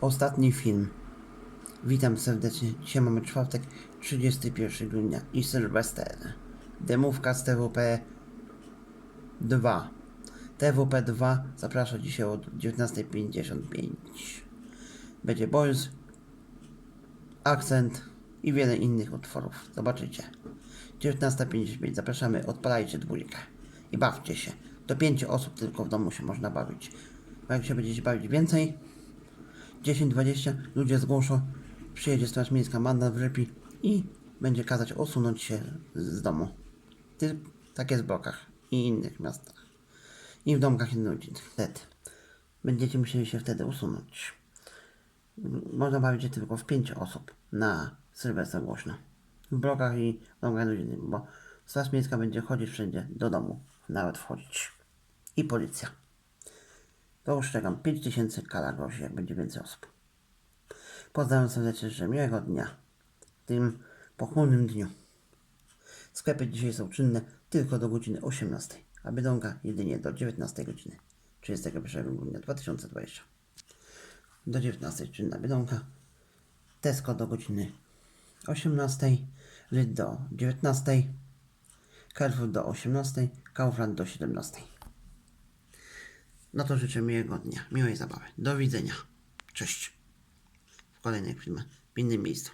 Ostatni film. Witam serdecznie. Dzisiaj mamy czwartek, 31 grudnia i Sylwester. Demówka z TWP 2. TWP 2 zaprasza dzisiaj od 19.55. Będzie Boys, Akcent i wiele innych utworów. Zobaczycie. 19.55. Zapraszamy, odpalajcie dwójkę i bawcie się. Do pięciu osób tylko w domu się można bawić. Bo jak się będziecie bawić więcej, 10-20 ludzie zgłoszą, przyjedzie Straż Miejska, mandat wrzepi i będzie kazać usunąć się z domu. Tak jest w blokach i innych miastach. I w domkach ludzi. Wtedy. Będziecie musieli się wtedy usunąć. Można bawić się tylko w 5 osób na Sylwestra głośno. W blokach i w domkach rodzinnych, bo Straż Miejska będzie chodzić wszędzie do domu, nawet wchodzić. I policja. Już czekam. 5000 kala grozi, jak będzie więcej osób. Pozdrawiam serdecznie, życzę miłego dnia. W tym pochmurnym dniu. Sklepy dzisiaj są czynne tylko do godziny 18, a Biedronka jedynie do 19 godziny 31 grudnia 2020. Do 19 czynna Biedronka. Tesco do godziny 18, Lyd do 19, Carrefour do 18, Kaufland do 17. No to życzę miłego dnia, miłej zabawy. Do widzenia. Cześć. W kolejnych filmach w innym miejscu.